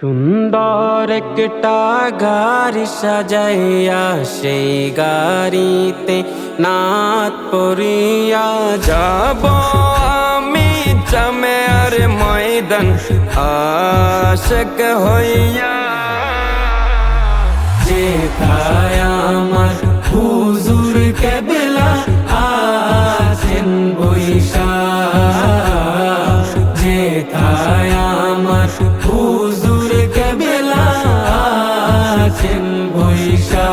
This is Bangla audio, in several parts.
সুন্দর একটা গাড়ি সাজাইয়া সেই গাড়িতে নাত পরিয়া যাব। আমি জামের ময়দান আশক হইয়া। যেথায় আমার হুজুর আছেন বৈশা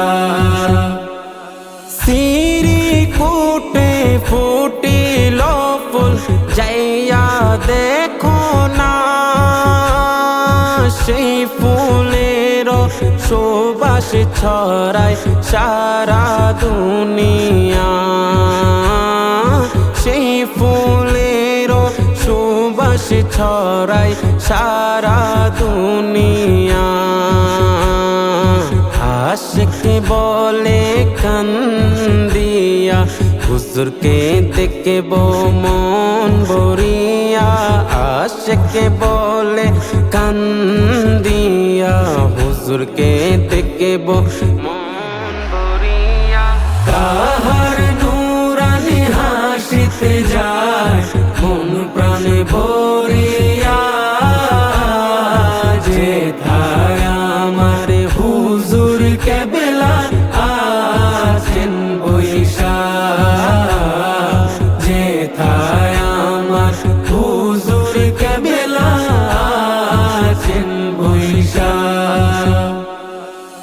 সিরি কুটে ফুটিল ফুল যাইয়া দেখো না। সেই ফুলের সুবাস ছড়ায় সারা দুনিয়া। সেই ফুলের সুবাস ছড়ায় সারা দুনিয়া। আশকে বলে কান্দিয়া, হুজুরকে দেখব মন বরিয়া আশকে বলে কান্দিয়া, হুজুরকে দেখব মন বরিয়া তাহার নূরানি হাসিতে যায়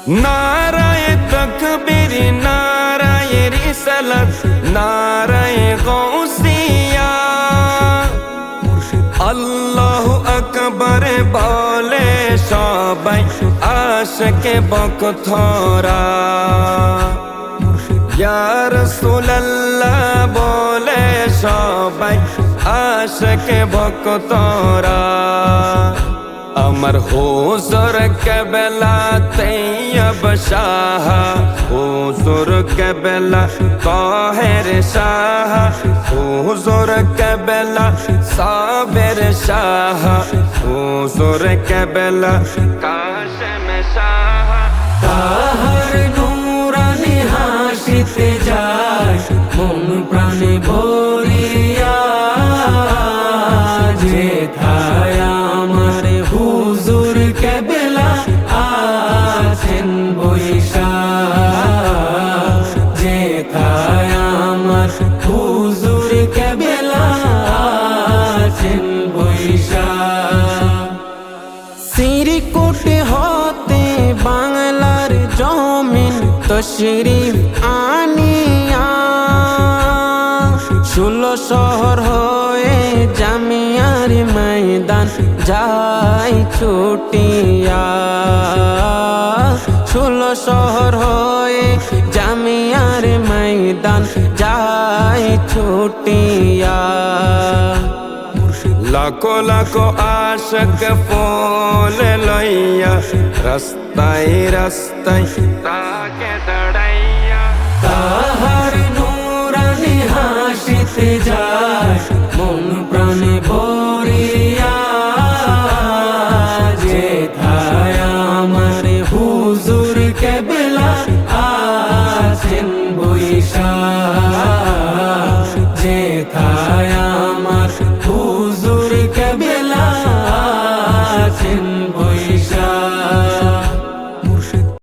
নারায় তকবীর নারায় রিসালাত নারায় গৌসিয়া আল্লাহ আকবর বলে সবাই আশকে বকথরা ইয়ার সুল্লাহ বলে সবাই আশকে বকতরা আমার হুজুর কেবলা তৈয়ব শাহ হুজুর কেবলা কাহের শাহ হুজুর কেবলা সাবের শাহ হুজুর কেবলা কাশেম শাহ তাহার নূরানি হাসিতে যায় মন প্রাণে ভরিয়া আছেন বৈশা যে থায় আমার হুজুর কেবেলা আছেন বৈশা সিরিকুটে হতে জমিন আনিয়া, ষোলো শহর হয়ে জামিয়ার ময়দান যাই ছুটিয়া। ষোলো শহর হয়ে জামিয়ার ময়দান যাই ছুটিয়া। লাখো লাখো আশক ফুল লইয়া রাস্তায় রাস্তায় তাকে দাঁড়াইয়া। তাহার নূরানি হাসিতে যায় বেলা আছেন বৈশা যে তার